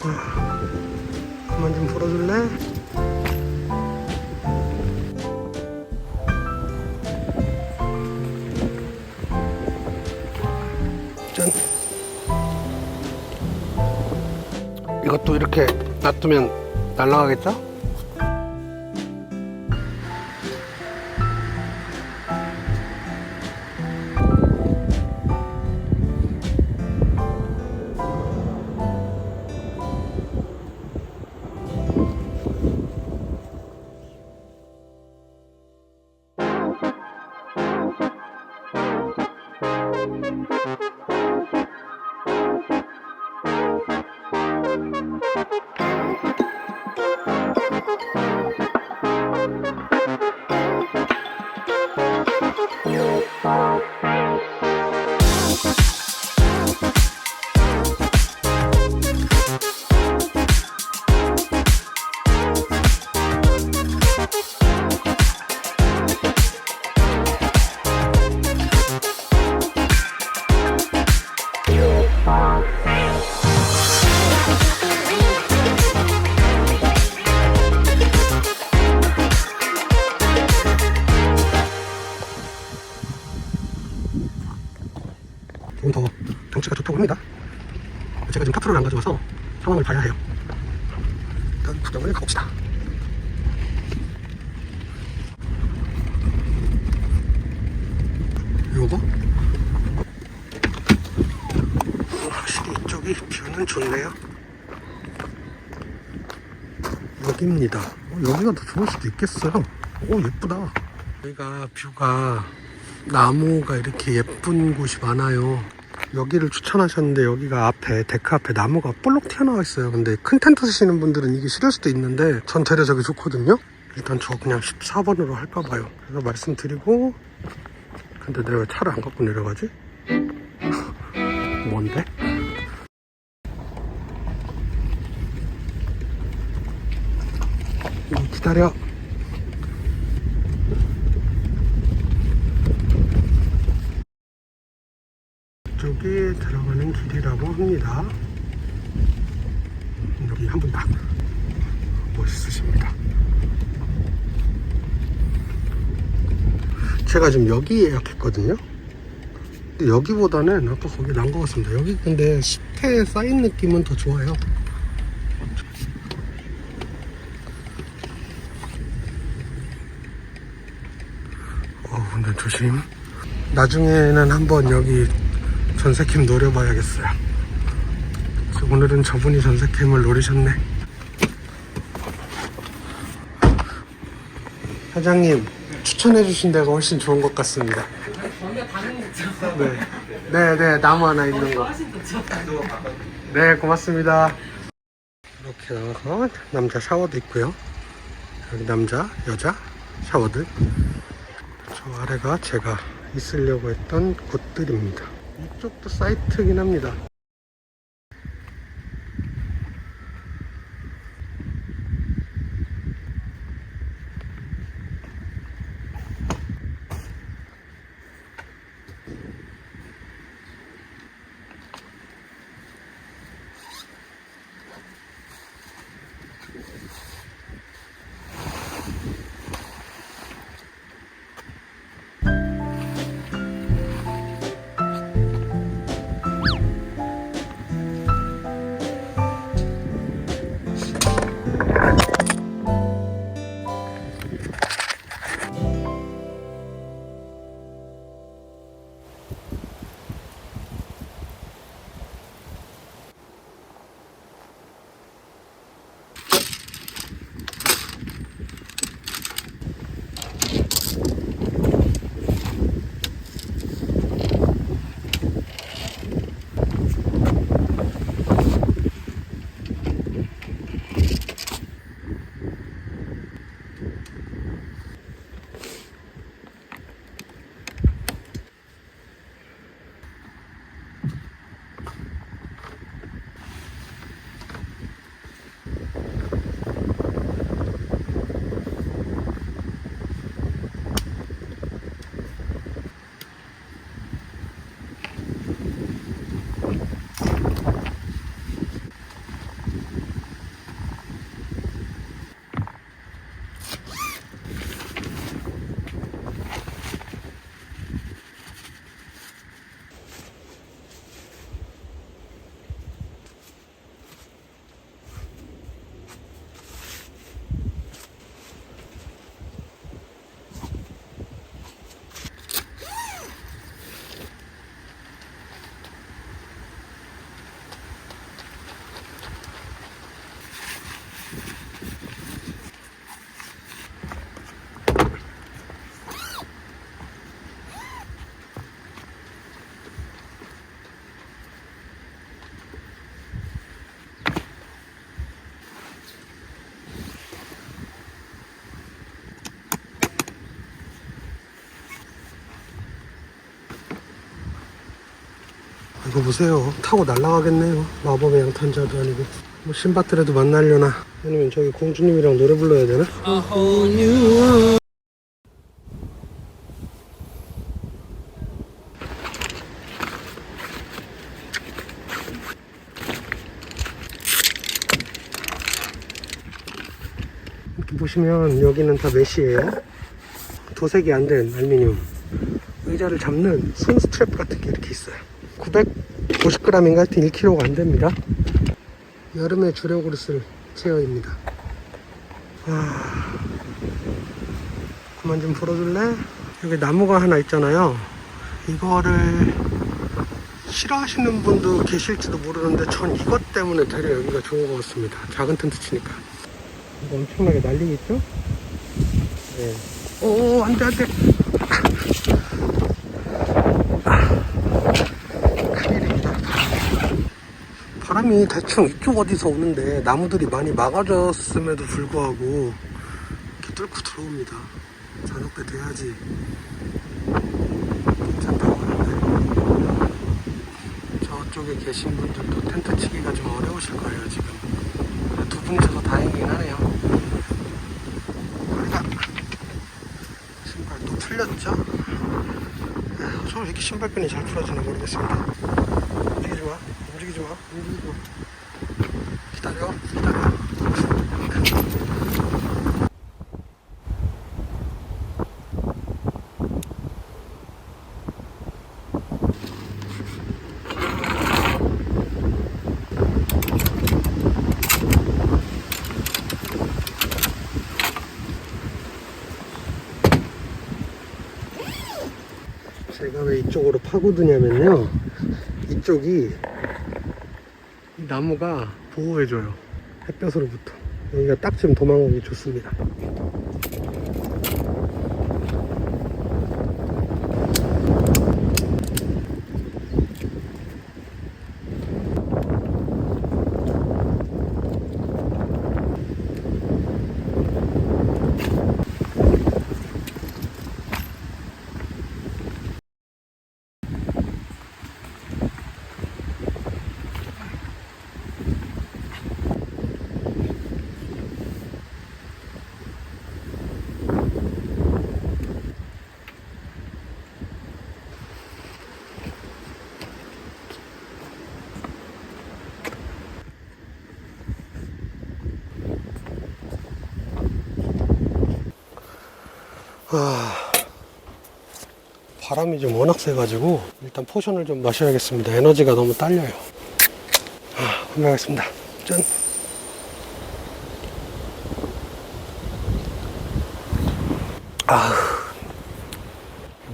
그만 좀 풀어줄래? 짠. 이것도 이렇게 놔두면 날아가겠죠? 상황을 봐야 해요. 일단 구경을 가봅시다. 요거 확실히 이쪽이 뷰는 좋네요. 여기입니다. 어, 여기가 더 좋을 수도 있겠어요. 오 예쁘다. 여기가 뷰가 나무가 이렇게 예쁜 곳이 많아요. 여기를 추천하셨는데 여기가 앞에 데크 앞에 나무가 볼록 튀어나와 있어요. 근데 큰 텐트 쓰시는 분들은 이게 싫을 수도 있는데 전 저기 좋거든요. 일단 저 그냥 14번으로 할까 봐요. 그래서 말씀드리고 근데 내가 왜 차를 안 갖고 내려가지? 뭔데? 음, 기다려. 쪽에 들어가는 길이라고 합니다. 여기 한 분 딱 멋있으십니다. 제가 지금 여기 예약했거든요. 여기보다는 아까 거기 난 것 같습니다. 여기 근데 숲에 쌓인 느낌은 더 좋아요. 어, 근데 조심. 나중에는 한번 여기 전세캠 노려봐야겠어요. 오늘은 저분이 전세캠을 노리셨네. 사장님, 추천해 주신 데가 훨씬 좋은 것 같습니다. 네. 네, 네, 나무 하나 있는 거. 훨씬 좋죠. 네, 고맙습니다. 이렇게 나가서 남자 샤워도 있고요. 여기 남자, 여자 샤워들. 저 아래가 제가 있으려고 했던 곳들입니다. 이쪽도 사이트긴 합니다. 이거 보세요. 타고 날아가겠네요. 마법의 양탄자도 아니고. 뭐 신밧드레도 만나려나? 아니면 저기 공주님이랑 노래 불러야 되나? 이렇게 보시면 여기는 다 메시예요. 도색이 안 된 알루미늄. 의자를 잡는 손 스트랩 같은 게 이렇게 있어요. 950g인가 하여튼 1kg가 안 됩니다. 여름에 주력으로 쓸 체어입니다. 아, 그만 좀 풀어줄래? 여기 나무가 하나 있잖아요. 이거를 싫어하시는 분도 계실지도 모르는데 전 이것 때문에 되려 여기가 좋은 것 같습니다. 작은 텐트 치니까. 이거 엄청나게 날리겠죠? 네. 오, 안 돼, 안 돼. 큰일입니다. 바람이 대충 이쪽 어디서 오는데 나무들이 많이 막아졌음에도 불구하고 이렇게 뚫고 들어옵니다. 때 돼야지. 괜찮다고 하는데. 저쪽에 계신 분들도 텐트 치기가 좀 어려우실 거예요 지금. 두 분이서 다행이긴 하네요. 신발 또 풀렸죠? 저왜 이렇게 신발끈이 잘 풀어지나 모르겠습니다 움직이지 마 움직이지 마 움직이지 마 기다려 기다려. 제가 왜 이쪽으로 파고드냐면요. 이쪽이 이 나무가 보호해줘요. 햇볕으로부터. 여기가 딱 지금 도망가기 좋습니다 바람이 좀 워낙 세가지고 일단 포션을 좀 마셔야겠습니다. 에너지가 너무 딸려요. 아, 건강하겠습니다. 짠. 아,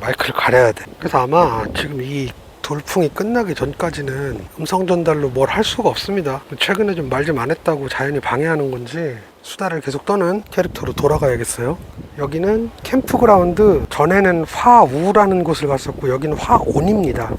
마이크를 가려야 돼. 그래서 아마 지금 이 돌풍이 끝나기 전까지는 음성 전달로 뭘 할 수가 없습니다. 최근에 좀 말 좀 안 했다고 자연이 방해하는 건지 수다를 계속 떠는 캐릭터로 돌아가야겠어요. 여기는 캠프그라운드 전에는 화우라는 곳을 갔었고 여기는 화온입니다.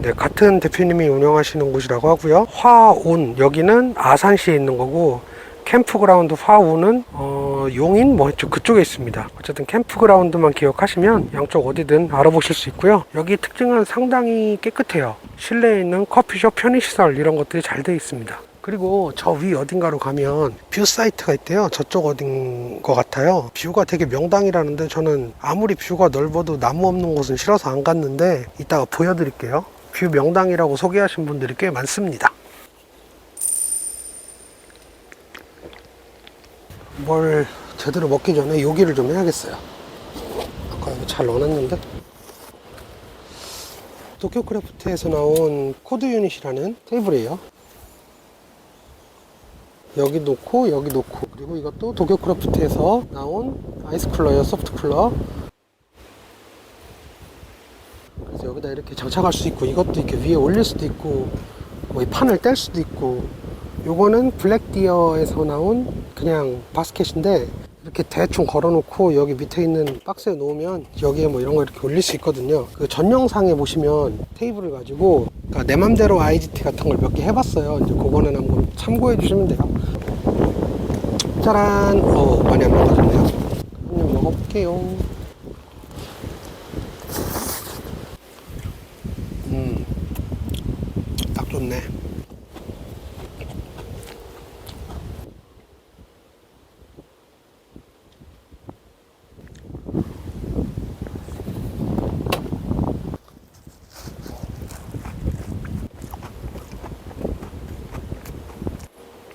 네, 같은 대표님이 운영하시는 곳이라고 하고요. 화온 여기는 아산시에 있는 거고 캠프그라운드 화우는 어, 용인 뭐 그쪽에 있습니다. 어쨌든 캠프그라운드만 기억하시면 양쪽 어디든 알아보실 수 있고요. 여기 특징은 상당히 깨끗해요. 실내에 있는 커피숍, 편의시설 이런 것들이 잘 되어 있습니다. 그리고 저 위 어딘가로 가면 뷰 사이트가 있대요. 저쪽 어딘 것 같아요. 뷰가 되게 명당이라는데 저는 아무리 뷰가 넓어도 나무 없는 곳은 싫어서 안 갔는데 이따가 보여드릴게요. 뷰 명당이라고 소개하신 분들이 꽤 많습니다. 뭘 제대로 먹기 전에 요기를 좀 해야겠어요. 아까 잘 넣어놨는데? 도쿄 크래프트에서 나온 코드 유닛이라는 테이블이에요. 여기 놓고 여기 놓고 그리고 이것도 도쿄 크래프트에서 나온 아이스 쿨러예요 소프트 쿨러 그래서 여기다 이렇게 장착할 수 있고 이것도 이렇게 위에 올릴 수도 있고 뭐 이 판을 뗄 수도 있고 요거는 블랙디어에서 나온 그냥 바스켓인데 이렇게 대충 걸어놓고 여기 밑에 있는 박스에 놓으면 여기에 뭐 이런 거 이렇게 올릴 수 있거든요. 그 전 영상에 보시면 테이블을 가지고 그러니까 내 맘대로 IGT 같은 걸 몇 개 해봤어요. 이제 그거는 한번 참고해 주시면 돼요. 짜란! 어, 많이 안 먹어졌네요. 한 입 먹어볼게요. 음.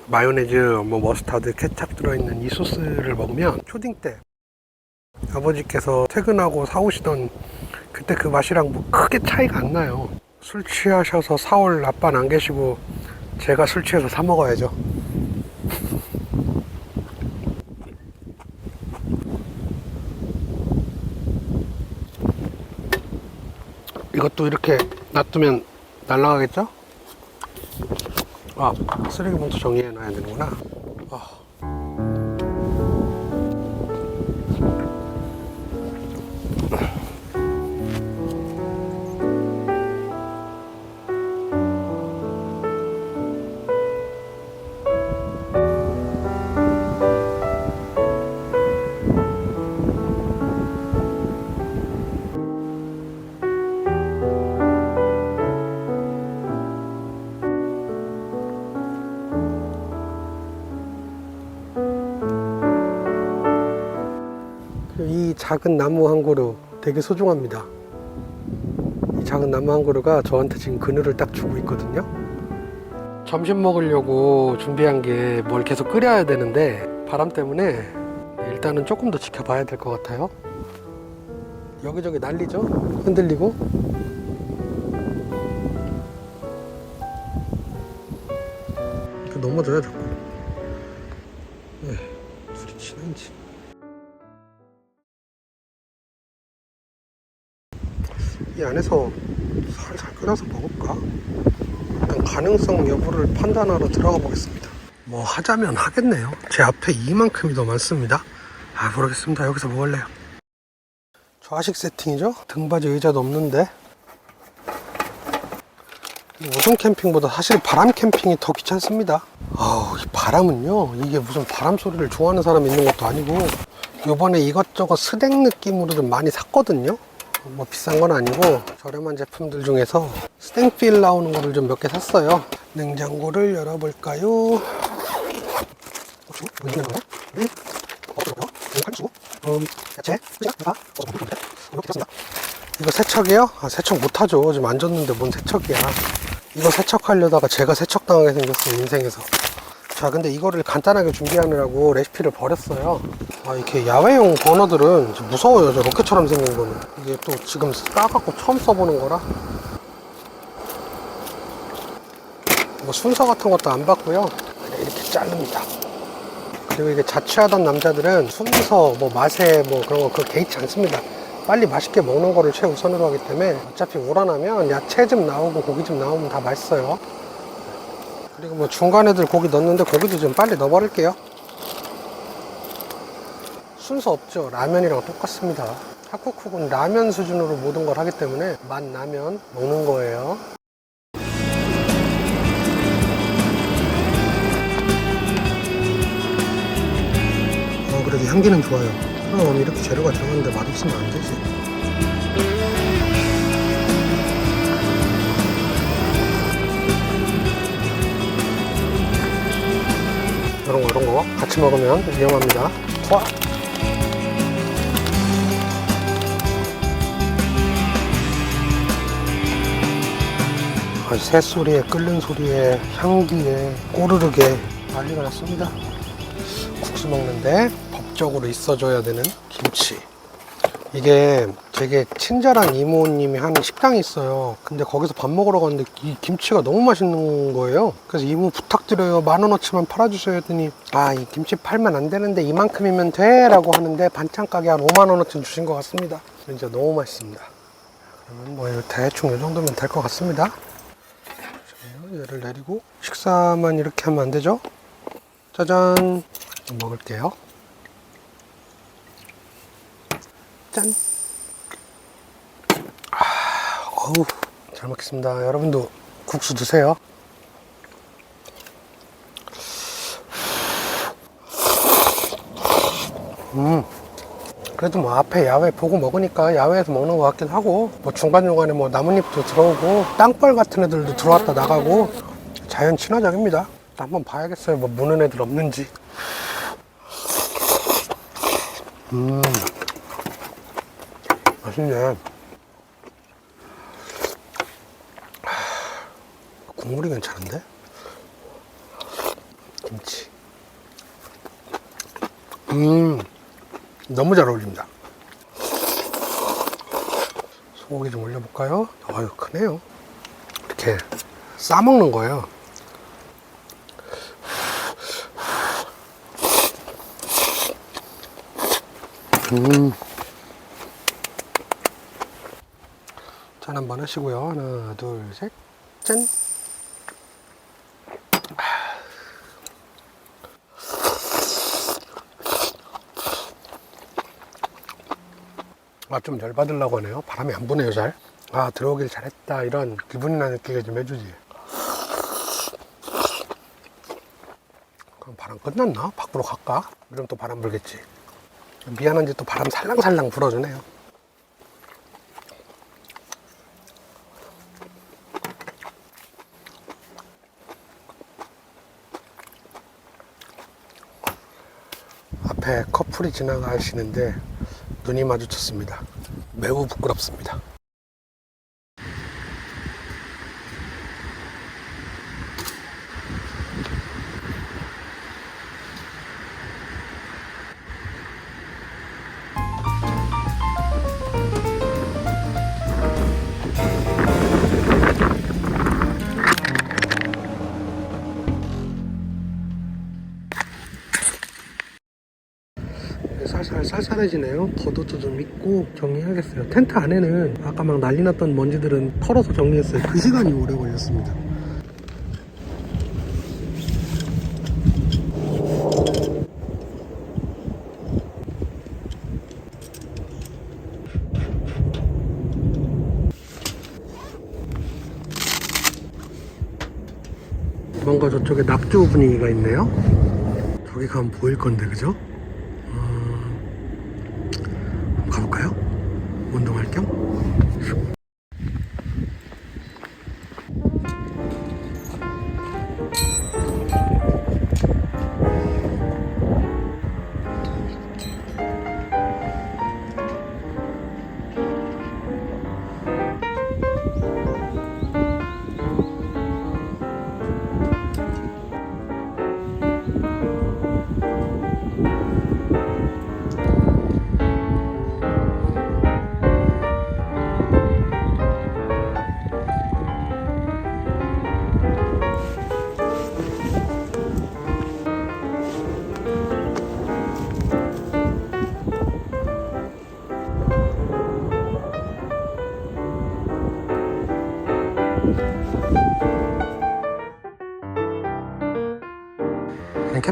마요네즈, 뭐 머스타드, 케찹 들어있는 이 소스를 먹으면 초딩 때 아버지께서 퇴근하고 사오시던 그때 그 맛이랑 뭐 크게 차이가 안 나요. 술 취하셔서 사올 아빠는 안 계시고 제가 술 취해서 사 먹어야죠. 이것도 이렇게 놔두면 날아가겠죠? 아, 쓰레기 봉투 정리해 놔야 되는구나. 작은 나무 한 그루 되게 소중합니다. 이 작은 나무 한 그루가 저한테 지금 그늘을 딱 주고 있거든요. 점심 먹으려고 준비한 게 뭘 계속 끓여야 되는데 바람 때문에 일단은 조금 더 지켜봐야 될 것 같아요. 여기저기 난리죠? 흔들리고. 넘어져야 자꾸. 네, 둘이 친한지. 이 안에서 살살 끓여서 먹을까? 일단 가능성 여부를 판단하러 들어가 보겠습니다. 뭐 하자면 하겠네요. 제 앞에 이만큼이 더 많습니다. 아 모르겠습니다. 여기서 뭐 할래요? 좌식 세팅이죠? 등받이 의자도 없는데 이 우선 캠핑보다 사실 바람 캠핑이 더 귀찮습니다. 아우 이 바람은요 이게 무슨 바람 소리를 좋아하는 사람이 있는 것도 아니고 요번에 이것저것 스낵 느낌으로 좀 많이 샀거든요. 뭐 비싼 건 아니고 저렴한 제품들 중에서 스탱필 나오는 거를 좀 몇 개 샀어요. 냉장고를 열어볼까요? 뭐 있는 거야? 네? 없어요. 네, 칼국수, 음. 이거 세척이요? 아, 세척 못하죠. 지금 안 줬는데 뭔 세척이야. 이거 세척하려다가 제가 세척당하게 생겼어요, 인생에서. 자, 근데 이거를 간단하게 준비하느라고 레시피를 버렸어요. 아, 이렇게 야외용 버너들은 좀 무서워요. 저 로켓처럼 생긴 거는. 이게 또 지금 싸갖고 처음 써보는 거라. 뭐 순서 같은 것도 안 봤고요. 그냥 이렇게 자릅니다. 그리고 이게 자취하던 남자들은 순서, 뭐 맛에 뭐 그런 거 그거 개의치 않습니다. 빨리 맛있게 먹는 거를 최우선으로 하기 때문에 어차피 우러나면 야채 좀 나오고 고기 좀 나오면 다 맛있어요. 그리고 뭐 중간에들 고기 넣는데 고기도 좀 빨리 넣어버릴게요. 순서 없죠. 라면이랑 똑같습니다. 하쿠쿡은 라면 수준으로 모든 걸 하기 때문에 만 라면 먹는 거예요. 어, 그래도 향기는 좋아요. 그럼 이렇게 재료가 들어갔는데 맛없으면 안 되지. 이런 거, 이런 거 같이 먹으면 위험합니다. 와! 아주 새소리에 끓는 소리에 향기에 꼬르르게 난리가 났습니다. 국수 먹는데 법적으로 있어줘야 되는 김치. 이게 되게 친절한 이모님이 하는 식당이 있어요. 근데 거기서 밥 먹으러 갔는데 이 김치가 너무 맛있는 거예요. 그래서 이모 부탁드려요. 만 원어치만 팔아주셔야 했더니 아, 이 김치 팔면 안 되는데 이만큼이면 돼. 라고 하는데 반찬 가게 한 5만 원어치 주신 것 같습니다. 진짜 너무 맛있습니다. 그러면 뭐 이거 대충 이 정도면 될 것 같습니다. 자, 얘를 내리고 식사만 이렇게 하면 안 되죠? 짜잔. 먹을게요. 짠. 아, 어우, 잘 먹겠습니다. 여러분도 국수 드세요. 음. 그래도 뭐 앞에 야외 보고 먹으니까 야외에서 먹는 것 같긴 하고 뭐 중간중간에 뭐 나뭇잎도 들어오고 땅벌 같은 애들도 들어왔다 나가고 자연 친화적입니다. 한번 봐야겠어요. 뭐 무는 애들 없는지. 음. 맛있네. 국물이 괜찮은데? 김치. 음, 너무 잘 어울립니다. 소고기 좀 올려볼까요? 아유, 크네요. 이렇게 싸먹는 거예요. 음. 짠 한번 하시고요. 하나, 둘, 셋. 짠. 좀 열받으려고 하네요. 바람이 안 부네요, 잘. 아, 들어오길 잘했다. 이런 기분이나 느끼게 좀 해주지. 그럼 바람 끝났나? 밖으로 갈까? 그럼 또 바람 불겠지. 미안한지 또 바람 살랑살랑 불어주네요. 앞에 커플이 지나가시는데 눈이 마주쳤습니다. 매우 부끄럽습니다. 살살 쌀쌀해지네 입고 정리해야겠어요. 텐트 안에는 아까 막 난리 났던 먼지들은 털어서 정리했어요. 그 시간이 오래 걸렸습니다. 뭔가 저쪽에 낙조 분위기가 있네요. 저기 가면 보일 건데, 그죠?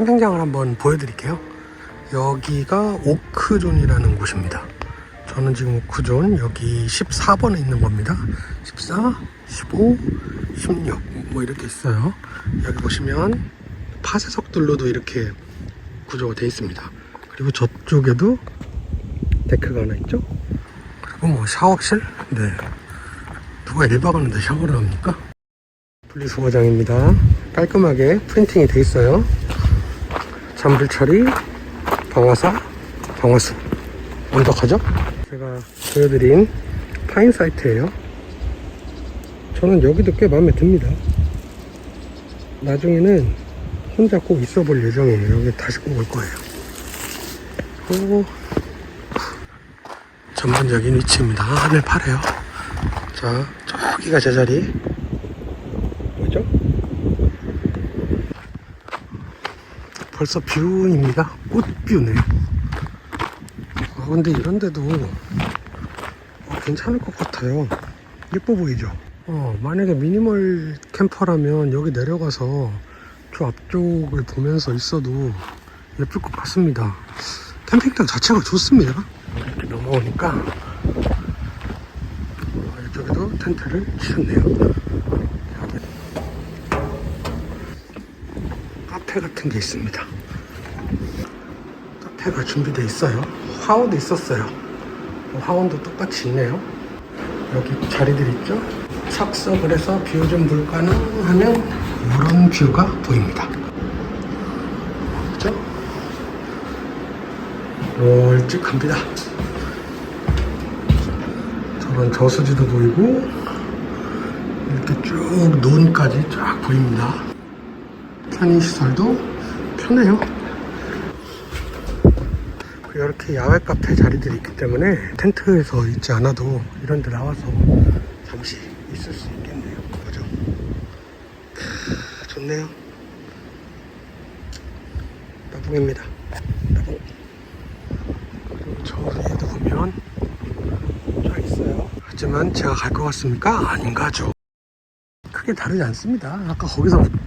캠핑장을 한번 보여드릴게요. 여기가 오크존이라는 곳입니다. 저는 지금 오크존 여기 14번에 있는 겁니다. 14, 15, 16 뭐 이렇게 있어요. 여기 보시면 파쇄석들로도 이렇게 구조가 되어 있습니다. 그리고 저쪽에도 데크가 하나 있죠. 그리고 뭐 샤워실? 네. 누가 1박 하는데 샤워를 합니까? 분리수거장입니다. 깔끔하게 프린팅이 돼 있어요. 잔불 처리, 방화사, 방화수. 완벽하죠? 제가 보여드린 파인 사이트예요. 저는 여기도 꽤 마음에 듭니다. 나중에는 혼자 꼭 있어 볼 예정이에요. 여기 다시 꼭 올 거예요. 그리고 전반적인 위치입니다. 하늘 파래요. 자, 저기가 제 자리. 뭐죠? 벌써 뷰입니다. 꽃뷰네. 아, 근데 이런데도 어, 괜찮을 것 같아요. 예뻐 보이죠? 어, 만약에 미니멀 캠퍼라면 여기 내려가서 저 앞쪽을 보면서 있어도 예쁠 것 같습니다. 캠핑장 자체가 좋습니다. 이렇게 넘어오니까 어, 이쪽에도 텐트를 치셨네요. 여기 카페 같은 게 있습니다. 카페가 준비되어 있어요. 화원도 있었어요. 화원도 똑같이 있네요. 여기 자리들 있죠? 착석을 해서 뷰 좀 볼까나 하면 이런 뷰가 보입니다. 그죠? 널찍합니다. 저런 저수지도 보이고 이렇게 쭉 논까지 쫙 보입니다. 편의시설도 편해요. 이렇게 야외 카페 자리들이 있기 때문에 텐트에서 있지 않아도 이런 데 나와서 잠시 있을 수 있겠네요. 그죠? 크, 좋네요. 나붕입니다. 나붕. 그리고 저 위에도 보면 쫙 있어요. 하지만 제가 갈 것 같습니까? 아닌가죠. 크게 다르지 않습니다. 아까 거기서부터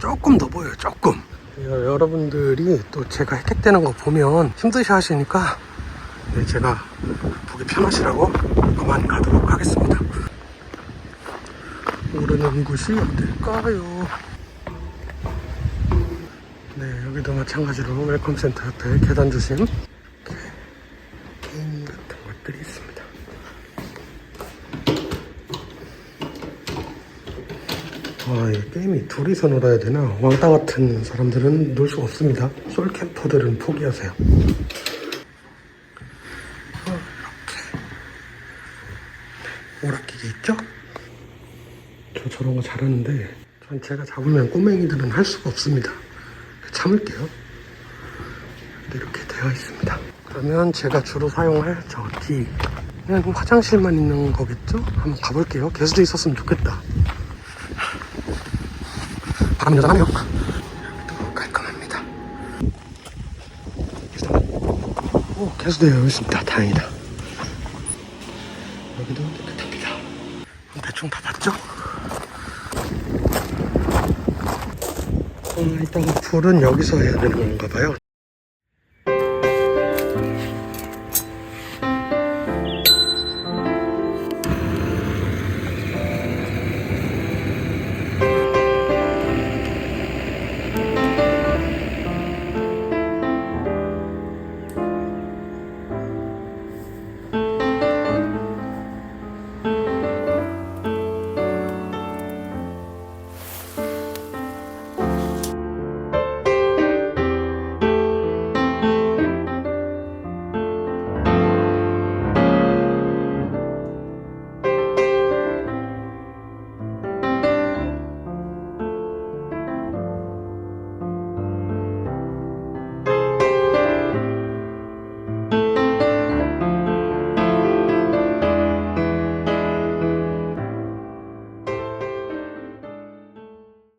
조금 더 보여요. 조금. 여- 여러분들이 또 제가 획득되는 거 보면 힘드셔 하시니까 네, 제가 보기 편하시라고 그만 가도록 하겠습니다. 오르는 곳이 어딜까요? 네, 여기도 마찬가지로 웰컴 센터 옆에 계단 조심 이렇게 게임 같은 것들이 있습니다. 아, 이 게임이 둘이서 놀아야 되나? 왕따 같은 사람들은 놀 수가 없습니다. 솔캠퍼들은 포기하세요. 어, 이렇게. 오락기계 있죠? 저 저런 거 잘하는데, 전 제가 잡으면 꼬맹이들은 할 수가 없습니다. 참을게요. 이렇게 되어 있습니다. 그러면 제가 주로 사용할 저 뒤. 그냥 화장실만 있는 거겠죠? 한번 가볼게요. 개수도 있었으면 좋겠다. 바람 여전하네요. 깔끔합니다. 오, 개수대요 있습니다. 다행이다. 여기도 깨끗합니다. 대충 다 봤죠? 음, 일단 불은 여기서 해야 되는 건가 봐요.